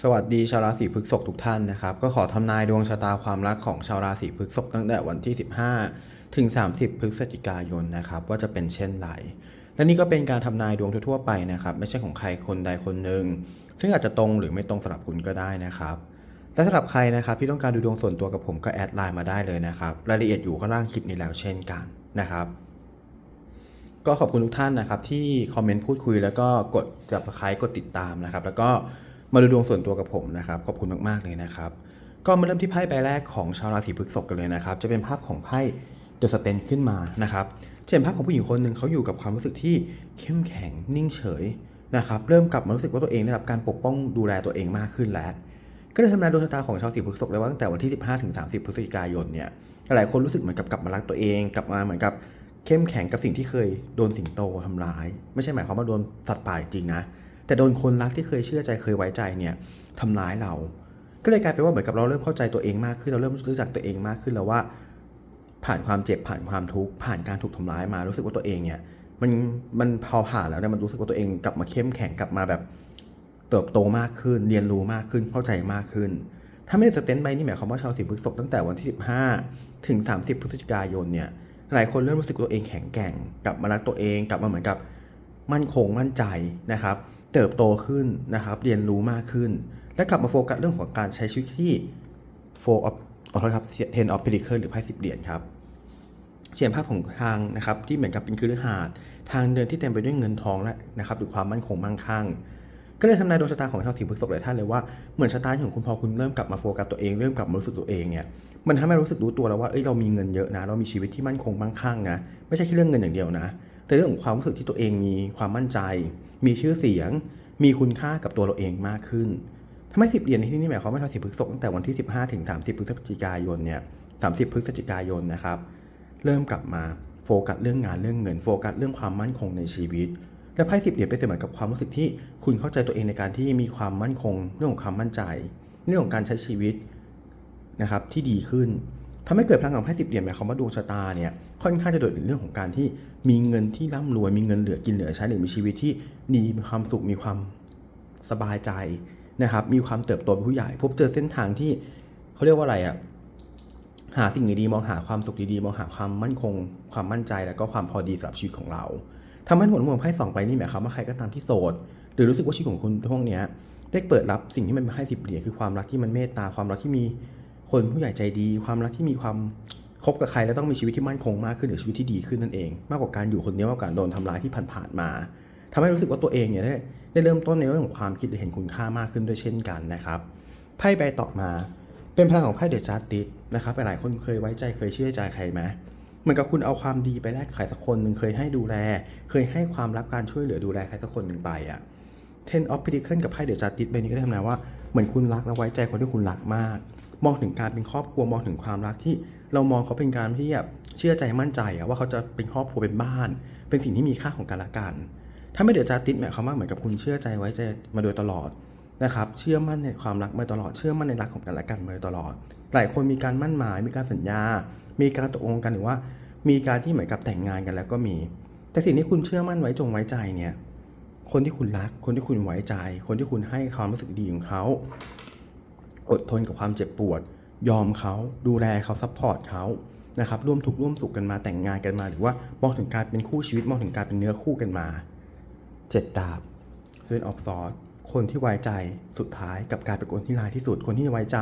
สวัสดีชาวราศีพฤษภทุกท่านนะครับ ก็ขอทำนายดวงชะตาความรักของชาวราศีพฤษภตั้งแต่วันที่ 15 ถึง 30 พฤศจิกายนนะครับ ว่าจะเป็นเช่นไรและนี่ก็เป็นการทำนายดวงทั่วๆไปนะครับ ไม่ใช่ของใครคนใดคนหนึ่งซึ่งอาจจะตรงหรือไม่ตรงสำหรับคุณก็ได้นะครับและสำหรับใครนะครับที่ต้องการดูดวงส่วนตัวกับผมก็แอดไลน์มาได้เลยนะครับรายละเอียดอยู่ข้างล่างคลิปนี้แล้วเช่นกันนะครับ ก็ขอบคุณทุกท่านนะครับที่คอมเมนต์พูดคุยแล้วก็กด subscribe กดติดตามนะครับ แล้วก็ มาดูดวงส่วนตัวกับผมนะครับ ขอบคุณมากๆเลยนะครับ ก็มาเริ่มที่ไพ่ใบแรกของชาวราศีพฤษภกันเลยนะครับ จะเป็นภาพของไพ่เดอะสเตนขึ้นมานะครับจะเป็นภาพของผู้หญิงคนหนึ่งเขาอยู่กับความรู้สึกที่เข้มแข็งนิ่งเฉยนะครับ เริ่มกลับมารู้สึกว่าตัวเองได้รับการปกป้องดูแลตัวเองมากขึ้นแล้ว ก็เลยทำนายดวงชะตาของชาวราศีพฤษภเลยว่าตั้งแต่วันที่ 15ถึง30 พฤศจิกายนเนี่ยหลายคนรู้สึกเหมือนกับกลับมารักตัวเอง กลับมาเหมือนกับเข้มแข็งกับสิ่งที่เคยโดนสิงโตทำร้าย ไม่ใช่หมายความว่าโดนสัตว์ป่าจริงนะ แต่โดนคนรักที่เคยเชื่อใจเคยไว้ใจเนี่ยทำร้ายเรา ก็เลยกลายเป็นว่าเหมือนกับเราเริ่มเข้าใจตัวเองมากขึ้นเราเริ่มรู้จักตัวเองมากขึ้นแล้วว่า ผ่านความเจ็บผ่านความทุกข์ผ่านการถูกทำร้ายมารู้สึกว่าตัวเองเนี่ยมันมันพอผ่านแล้วเนี่ยมันรู้สึกว่าตัวเองกลับมาเข้มแข็งกลับมาแบบเติบโตมากขึ้น เรียนรู้มากขึ้นเข้าใจมากขึ้น ถ้าไม่ได้สเตนต์ใบนี่หมายความว่าชาวสีพฤษภตั้งแต่วันที่ 15 ถึง 30 พฤศจิกายนเนี่ยหลายคนเริ่มรู้สึกตัวเองแข็งแกร่ง กลับมารักตัวเองกลับมาเหมือนกับมั่นคงมั่นใจนะครับ เติบโตขึ้นนะครับ เรียนรู้มากขึ้น และกลับมาโฟกัสเรื่องของการใช้ชีวิตที่ four of ขอโทษครับ ten of pentacles หรือไพ่สิบเหรียญครับเขียนภาพของทางนะครับที่เหมือนกับเป็นคือหาดทางเดินที่เต็มไปด้วยเงินทองและนะครับหรือความมั่นคงมั่งคั่งก็เลยทำนายดวงชะตาของชาวสีพฤษภหลายท่านเลยว่าเหมือนชะตาของคุณพอคุณเริ่มกลับมาโฟกัสตัวเองเริ่มกลับมารู้สึกตัวเองเนี่ยมันทำให้รู้สึกรู้ตัวแล้วว่าเอ้ยเรามีเงินเยอะนะ เรามีชีวิตที่มั่นคงมั่งคั่งนะไม่ใช่แค่เรื่องเงินอย่างเดียวนะ แต่เรื่องของความรู้สึกที่ตัวเองมีความมั่นใจ มีชื่อเสียง มีคุณค่ากับตัวเราเองมากขึ้นทำให้สิบเหรียญในที่นี้หมายความว่าชาวสีพฤษภตั้งแต่วันที่ 15 ถึง 30 พฤศจิกายนเนี่ย 30 พฤศจิกายนนะครับ เริ่มกลับมาโฟกัสเรื่องงานเรื่องเงินโฟกัสเรื่องความมั่นคงในชีวิต และไพ่สิบเหรียญเป็นเสมือนกับความรู้สึกที่คุณเข้าใจตัวเองในการที่มีความมั่นคง เรื่องของความมั่นใจ เรื่องของการใช้ชีวิตนะครับที่ดีขึ้นทำให้เกิดพลังของไพ่สิบเหรียญหมายความว่าดวงชะตาเนี่ยค่อนข้างจะโดดเด่นเรื่องของการที่ มีเงินที่ร่ำรวยมีเงินเหลือกินเหลือใช้หรือมีชีวิตที่มีความสุขมีความสบายใจนะครับ มีความเติบโตเป็นผู้ใหญ่ พบเจอเส้นทางที่เขาเรียกว่าอะไรอะหาสิ่งดีๆมองหาความสุขดีๆมองหาความมั่นคง ความมั่นใจแล้วก็ความพอดีสำหรับชีวิตของเราทำให้ผลของไพ่สองไปนี่หมายความว่าใครก็ตามที่โสด หรือรู้สึกว่าชีวิตของคุณช่วงเนี้ยได้เปิดรับสิ่งที่มันให้สิบเหรียญคือความรักที่มันเมตตาความรักที่มีคนผู้ใหญ่ใจดี ความรักที่มีความ คบกับใครแล้วต้องมีชีวิตที่มั่นคงมากขึ้นหรือชีวิตที่ดีขึ้นนั่นเอง มากกว่าการอยู่คนเดียวมากกว่าการโดนทำร้ายที่ผ่านๆมาทำให้รู้สึกว่าตัวเองเนี่ยได้ได้เริ่มต้นในเรื่องของความคิดหรือเห็นคุณค่ามากขึ้นด้วยเช่นกันนะครับไพ่ใบต่อมา เป็นพลังของไพ่เดอะจัสติสนะครับหลายคนเคยไว้ใจเคยเชื่อใจใครไหมเหมือนกับคุณเอาความดีไปแลกใครสักคนหนึ่งเคยให้ดูแล เคยให้ความรักการช่วยเหลือดูแลใครสักคนหนึ่งไปอะ Ten of Pentacles กับไพ่เดอะจัสติสใบนี้ก็ได้ทำนายว่าเหมือนคุณรักและไว้ใจคนที่คุณรักมาก มองถึงการเป็นครอบครัวมองถึงความรักที่เรามองเขาเป็นการที่แบบเชื่อใจมั่นใจอะว่าเขาจะเป็นครอบครัวเป็นบ้าน เป็นสิ่งที่มีค่าของกันและกัน ถ้าไม่เดอะจัสติสหมายความว่าเหมือนกับคุณเชื่อใจไว้ใจมาโดยตลอดนะครับเชื่อมั่นในความรักมาตลอดเชื่อมั่นในรักของกันและกันมาตลอด หลายคนมีการมั่นหมาย มีการสัญญา มีการตกลงกันหรือว่า มีการที่เหมือนกับแต่งงานกันแล้วก็มี แต่สิ่งที่คุณเชื่อมั่นไว้จงไว้ใจเนี่ยคนที่คุณรัก คนที่คุณไว้ใจ คนที่คุณให้ความรู้สึกดีของเขา อดทนกับความเจ็บปวด ยอมเขาดูแลเขาซัพพอร์ตเขานะครับร่วมทุกข์ร่วมสุขกันมาแต่งงานกันมา หรือว่ามองถึงการเป็นคู่ชีวิตมองถึงการเป็นเนื้อคู่กันมาเจ็ดดาบเซนออฟซอร์คนที่ไว้ใจสุดท้ายกับการเป็นคนที่ร้ายที่สุดคนที่ไว้ใจ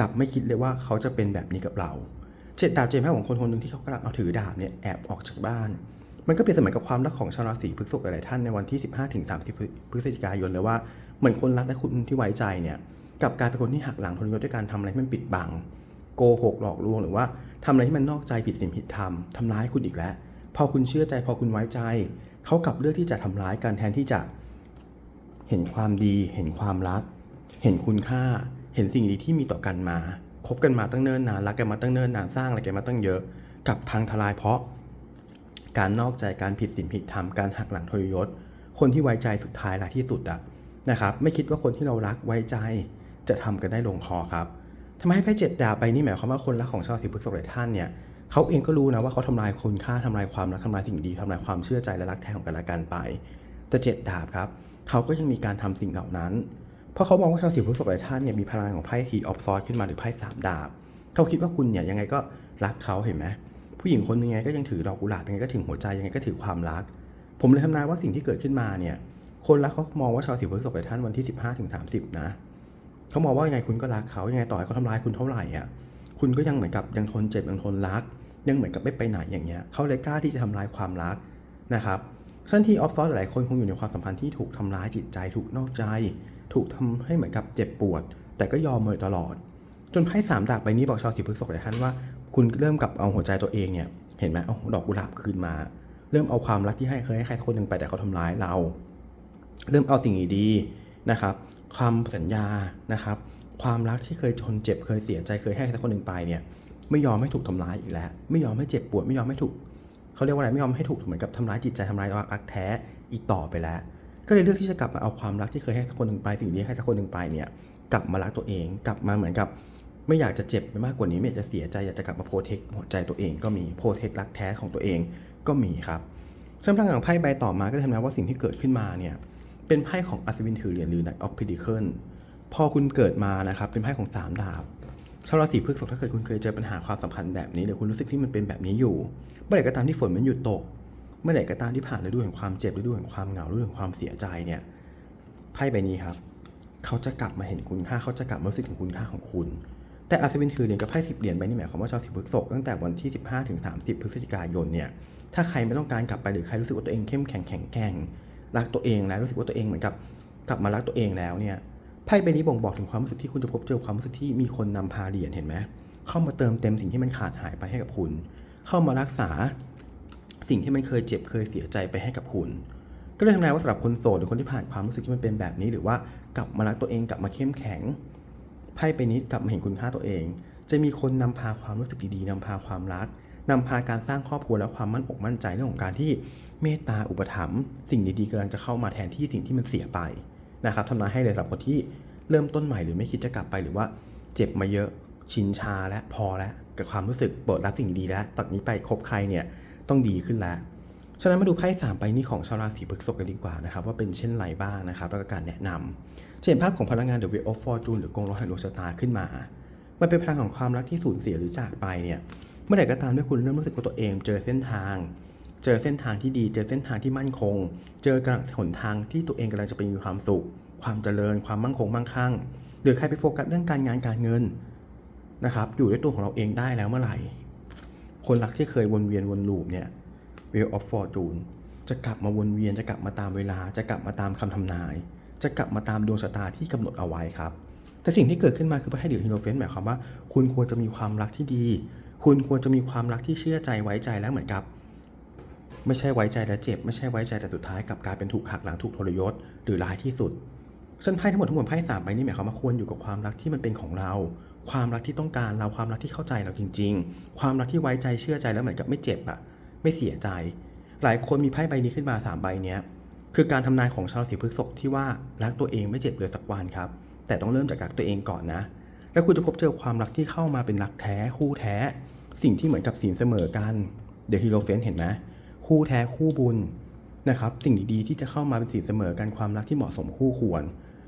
กับไม่คิดเลยว่าเขาจะเป็นแบบนี้กับเราเจ็ดดาบเจมส์ของคนคนหนึ่งที่เขากำลังเอาถือดาบเนี่ยแอบออกจากบ้าน มันก็เปรียบเสมือนกับความรักของชาวราศีพฤษภหลายท่านในวันที่ 15ถึง30 พฤศจิกายนเลยว่าเหมือนคนรักและคุณที่ไว้ใจเนี่ย กับกายเป็นคนที่หักหลังทนยศด้วยการทำอะไรที่มันปิดบัง โกหกหลอกลวงหรือว่าทำอะไรที่มันนอกใจผิดศีลผิดธรรมทำร้ายคุณอีกแล้ว พอคุณเชื่อใจพอคุณไว้ใจ เขากลับเลือกที่จะทำร้ายกันแทนที่จะ เห็นความดี เห็นความรัก เห็นคุณค่า เห็นสิ่งดีที่มีต่อกันมาคบกันมาตั้งเนิ่นนานรักกันมาตั้งเนิ่นนานสร้างอะไรกันมาตั้งเยอะกับพังทลายเพราะ การนอกใจการผิดศีลผิดธรรมการหักหลังทรยศคนที่ไว้ใจสุดท้ายละที่สุดอะนะครับ ไม่คิดว่าคนที่เรารักไว้ใจ จะทำกันได้ลงคอครับทำไมให้ไพ่เจ็ดดาบไปนี่หมายความว่าคนรักของชาวราศีพฤษภหลายท่านเนี่ยเขาเองก็รู้นะว่าเขาทำลายคุณค่าทำลายความรักทำลายสิ่งดีทำลายความเชื่อใจและรักแท้ของกันและกันไป แต่เจ็ดดาบครับเขาก็ยังมีการทำสิ่งเหล่านั้น เพราะเขามองว่าชาวราศีพฤษภหลายท่านเนี่ยมีพลังของไพ่ทีออฟซอร์ขึ้นมาหรือไพ่สามดาบเขาคิดว่าคุณเนี่ยยังไงก็รักเขาเห็นไหมผู้หญิงคนหนึงยังไงก็ยังถือดอกกุหลาบยังไงก็ถึงหัวใจยังไงก็ถือความรัก ผมเลยทำนายว่าสิ่งที่เกิดขึ้นมาเนี่ยคนรักเขามองว่าชาวราศีพฤษภหลายท่านวันที่ 15-30 นะ เขามองว่ายังไงคุณก็รักเขายังไงต่อให้เขาทำร้ายคุณเท่าไหร่อะคุณก็ยังเหมือนกับยังทนเจ็บยังทนรัก ยังเหมือนกับไม่ไปไหนอย่างเงี้ยเขาเลยกล้าที่จะทำลายความรักนะครับซึ่งที่ออฟซอสหลายคนคงอยู่ในความสัมพันธ์ที่ถูกทำร้ายจิตใจ ถูกนอกใจ ถูกทำให้เหมือนกับเจ็บปวด แต่ก็ยอมมาโดยตลอด จนไพ่สามดาบใบนี้บอกชาวสีพฤษภหลายท่านว่าคุณเริ่มกับเอาหัวใจตัวเองเนี่ยเห็นไหมเอาดอกกุหลาบคืนมา เริ่มเอาความรักที่ให้เคยให้ใครสักคนหนึ่งไปแต่เขาทำร้ายเรา เริ่มเอาสิ่งดีๆ นะครับความสัญญานะครับความรักที่เคยทนเจ็บเคยเสียใจเคยให้ใครสักคนหนึ่งไปเนี่ยไม่ยอมให้ถูกทำร้ายอีกแล้ว ไม่ยอมให้เจ็บปวดไม่ยอมให้ถูกเขาเรียกว่าอะไรไม่ยอมให้ถูกเหมือนกับทำร้ายจิตใจทำร้ายรักแท้อีกต่อไปแล้ว ก็เลยเลือกที่จะกลับมาเอาความรักที่เคยให้สักคนหนึ่งไปสิ่งดีให้สักคนหนึ่งไปเนี่ยกลับมารักตัวเองกลับมาเหมือนกับ ไม่อยากจะเจ็บไปมากกว่านี้ไม่อยากจะเสียใจอยากจะกลับมาโปรเทคหัวใจตัวเองก็มีโปรเทครักแท้ของตัวเองก็มีครับซึ่งพลังของไพ่ใบต่อมาก็ทำให้ว่าสิ่งที่เกิดขึ้นมาเนี่ย เป็นไพ่ของอัศวินถือเหรียญหรือ Knight of Pentacle พอคุณเกิดมานะครับ เป็นไพ่ของสามดาบชาวราศีพฤษภถ้าเกิดคุณเคยเจอปัญหาความสัมพันธ์แบบนี้หรือคุณรู้สึกที่มันเป็นแบบนี้อยู่เมื่อไหร่ก็ตามที่ฝนมันหยุดตก เมื่อไหร่ก็ตามที่ผ่านฤดูแห่งความเจ็บฤดูแห่งความเหงาฤดูแห่งความเสียใจเนี่ยไพ่ใบนี้ครับ เขาจะกลับมาเห็นคุณค่าเขาจะกลับมารู้สึกถึงคุณค่าของคุณ แต่อัศวินถือเหรียญกับไพ่สิบเหรียญใบนี้หมายความว่าชาวราศีพฤษภตั้งแต่วันที่ 15ถึง30 พฤศจิกายนเนี่ยถ้าใครไม่ต้องการกลับไปหรือใครรู้สึกว่าตัวเองเข้มแข็งแข็งแกร่ง รักตัวเองแล้วรู้สึกว่าตัวเองเหมือนกับกลับมารักตัวเองแล้วเนี่ยไพ่ใบนี้บ่งบอกถึงความรู้สึกที่คุณจะพบเจอความรู้สึกที่มีคนนำพาเหรียญเห็นไหมเข้ามาเติมเต็มสิ่งที่มันขาดหายไปให้กับคุณ เข้ามารักษาสิ่งที่มันเคยเจ็บเคยเสียใจไปให้กับคุณ ก็เลยทำนายว่าสำหรับคนโสดหรือคนที่ผ่านความรู้สึกที่มันเป็นแบบนี้ หรือว่ากลับมารักตัวเองกลับมาเข้มแข็งไพ่ไปนี้กลับมาเห็นคุณค่าตัวเอง จะมีคนนำพาความรู้สึกดีๆนำพาความรัก นำพาการสร้างครอบครัวและความมั่นอกมั่นใจเรื่องของการที่เมตตาอุปถัมภ์สิ่งดีๆกำลังจะเข้ามาแทนที่สิ่งที่มันเสียไปนะครับทำนายให้เลยสำหรับคนที่เริ่มต้นใหม่หรือไม่คิดจะกลับไปหรือว่าเจ็บมาเยอะชินชาและพอแล้วกับความรู้สึกเปิดรับสิ่งดีแล้วตัดนี้ไปคบใครเนี่ยต้องดีขึ้นแล้วฉะนั้นมาดูไพ่สามใบนี้ของชาวราศีพฤษภกันดีกว่านะครับว่าเป็นเช่นไรบ้างนะครับแล้วก็การแนะนำจะเห็นภาพของพลังงาน The Wheel of Fortune หรือกงล้อแห่งดวงชะตาขึ้นมา มันเป็นพลังของความรักที่สูญเสียหรือจากไปเนี่ย เมื่อไหร่ก็ตามที่คุณเริ่มรู้สึกว่าตัวเอง เจอเส้นทาง เจอเส้นทางที่ดี เจอเส้นทางที่มั่นคง เจอกำลังหนทางที่ตัวเองกำลังจะไปมีความสุข ความเจริญ ความมั่งคงมั่งคั่ง หรือใครไปโฟกัสเรื่องการงานการเงินนะครับอยู่ด้วยตัวของเราเองได้แล้วเมื่อไหร่ คนรักที่เคยวนเวียนวนลูปเนี่ย Wheel of Fortune จะกลับมาวนเวียนจะกลับมาตามเวลา จะกลับมาตามคำทำนาย จะกลับมาตามดวงชะตาที่กำหนดเอาไว้ครับ แต่สิ่งที่เกิดขึ้นมาคือพระให้เดือดฮิโรเฟนหมายความว่า คุณควรจะมีความรักที่ดี คุณควรจะมีความรักที่เชื่อใจไว้ใจแล้วเหมือนกับ ไม่ใช่ไว้ใจและเจ็บ ไม่ใช่ไว้ใจแต่สุดท้ายกลับกลายเป็นถูกหักหลังถูกทรยศหรือร้ายที่สุดซึ่งไพ่ทั้งหมดทั้งมวลไพ่สามใบนี้หมายความว่าควรอยู่กับความรักที่มันเป็นของเรา ความรักที่ต้องการเราความรักที่เข้าใจเราจริง ๆ ความรักที่ไว้ใจเชื่อใจแล้วเหมือนกับไม่เจ็บอะไม่เสียใจ หลายคนมีไพ่ใบนี้ขึ้นมาสามใบเนี้ยคือการทำนายของชาวราศีพฤษภที่ว่ารักตัวเองไม่เจ็บเลยสักวันครับ แต่ต้องเริ่มจากรักตัวเองก่อนนะ แล้วคุณจะพบเจอความรักที่เข้ามาเป็นรักแท้คู่แท้ สิ่งที่เหมือนกับสินเสมอกันเดอะฮีโร่เฟนเห็นไหมคู่แท้คู่บุญนะครับสิ่งดีๆที่จะเข้ามาเป็นสินเสมอกันความรักที่เหมาะสมคู่ควร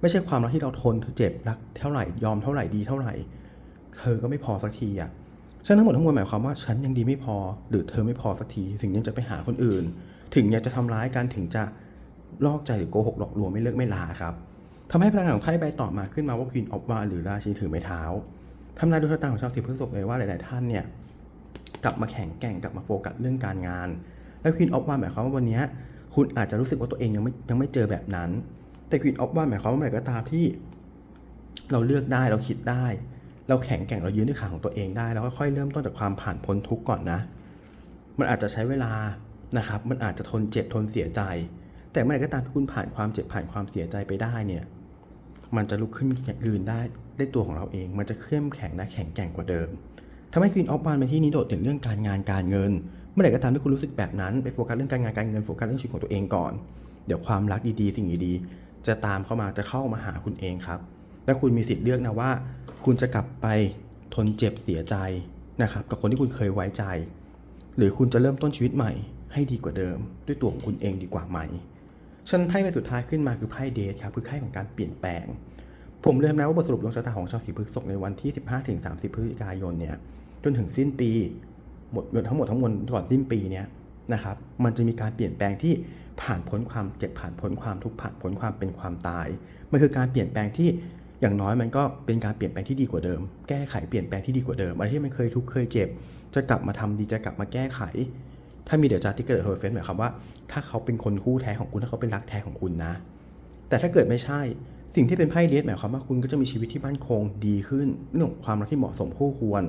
ไม่ใช่ความรักที่เราทนเจ็บรักเท่าไหร่ยอมเท่าไหร่ดีเท่าไหร่เธอก็ไม่พอสักทีอะฉะนั้นทั้งหมดทั้งมวลหมายความว่าฉันยังดีไม่พอ หรือเธอไม่พอสักทีถึงยังจะไปหาคนอื่น ถึงยังจะทำร้ายกันถึงจะลอกใจหรือโกหกหลอกลวงไม่เลิกไม่ลาครับ ทำให้พลังงานของไพ่ใบต่อมาขึ้นมาว่า Queen of Wands หรือราชินีถือไม้เท้าทำนายดวงชะตาของชาวราศีพฤษภเลยว่าหลาย ๆ ท่านเนี่ยกลับมาแข่งแก่งกลับมาโฟกัสเรื่องการงาน แล้ว Queen of Wands หมายความว่าวันนี้คุณอาจจะรู้สึกว่าตัวเองยังไม่ยังไม่เจอแบบนั้น แต่ Queen of Wands หมายความว่าเมื่อไหร่ก็ตามที่ เราเลือกได้เราคิดได้ เราแข็งแกร่งเรายืนด้วยขาของตัวเองได้แล้วค่อยๆเริ่มต้นจากความผ่านพ้นทุกข์ก่อนนะ มันอาจจะใช้เวลานะครับ มันอาจจะทนเจ็บทนเสียใจ แต่เมื่อไหร่ก็ตามที่คุณผ่านความเจ็บผ่านความเสียใจไปได้เนี่ย มันจะลุกขึ้นยืนได้ได้ตัวของเราเอง มันจะเข้มแข็งและแข็งแกร่งกว่าเดิมทำให้ควีนออฟบานเป็นที่นี้โดดเด่นเรื่องการงานการเงิน เมื่อไหร่ก็ตามที่คุณรู้สึกแบบนั้นไปโฟกัสเรื่องการงานการเงินโฟกัสเรื่องชีวิตของตัวเองก่อน เดี๋ยวความรักดีๆ สิ่งดีๆจะตามเข้ามาจะเข้ามาหาคุณเองครับ และคุณมีสิทธิ์เลือกนะว่า คุณจะกลับไปทนเจ็บเสียใจนะครับกับคนที่คุณเคยไว้ใจ หรือคุณจะเริ่มต้นชีวิตใหม่ให้ดีกว่าเดิม ด้วยตัวของคุณเองดีกว่าไหม ฉะนันไพ่ใบสุดท้ายขึ้นมาคือไพ่เดทครับคือไพ่ของการเปลี่ยนแปลง ผมเริ่มแล้วว่าบทสรุปดวงชะตาของชาวสีพฤษภในวันที่ 15ถึง30 พฤศจิกายนเนี่ยจนถึงสิ้นปีหมดทั้งหมดทั้งมวลก่อนสิ้นปีเนี่ยนะครับมันจะมีการเปลี่ยนแปลงที่ผ่านพ้นความเจ็บผ่านพ้นความทุกข์ผ่านพ้นความเป็นความตาย มันคือการเปลี่ยนแปลงที่อย่างน้อยมันก็เป็นการเปลี่ยนแปลงที่ดีกว่าเดิม แก้ไขเปลี่ยนแปลงที่ดีกว่าเดิมอะไรที่มันเคยทุกข์เคยเจ็บ จะกลับมาทำดีจะกลับมาแก้ไข ถ้ามีเดอะจัดที่เกิดเฮอร์เฟนหมายความว่า ถ้าเขาเป็นคนคู่แท้ของคุณถ้าเขาเป็นรักแท้ของคุณนะ แต่ถ้าเกิดไม่ใช่ สิ่งที่เป็นไพ่เดสหมายความว่าคุณก็จะมีชีวิตที่มั่นคงดีขึ้นเรื่องของความรักที่เหมาะสมคู่ควร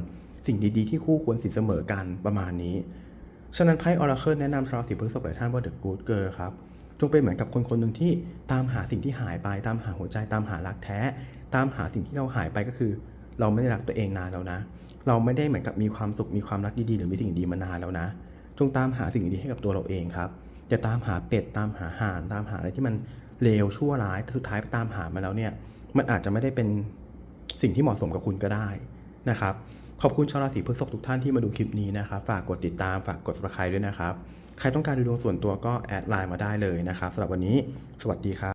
สิ่งดีๆที่คู่ควรสินเสมอกันประมาณนี้ฉะนั้นไพ่ออราเคิลแนะนำชาวราศีพฤษภหลายท่านว่าเดอะกูดเกิร์ครับจงเป็นเหมือนกับคนคนหนึ่งที่ตามหาสิ่งที่หายไป ตามหาหัวใจตามหารักแท้ ตามหาสิ่งที่เราหายไปก็คือ เราไม่ได้รักตัวเองนานแล้วนะ เราไม่ได้เหมือนกับมีความสุขมีความรักดีๆ หรือมีสิ่งดีมานานแล้วนะ จงตามหาสิ่งดีๆให้กับตัวเราเองครับอย่าตามหาเป็ดตามหาห่านตามหาอะไรที่มันเลวชั่วร้ายแต่สุดท้ายไปตามหามาแล้วเนี่ย มันอาจจะไม่ได้เป็นสิ่งที่เหมาะสมกับคุณก็ได้นะครับขอบคุณชาวราศีพฤษภทุกท่านที่มาดูคลิปนี้นะครับ ฝากกดติดตามฝากกด subscribe ด้วยนะครับ ใครต้องการดูดวงส่วนตัวก็แอดไลน์มาได้เลยนะครับสำหรับวันนี้ สวัสดีครับ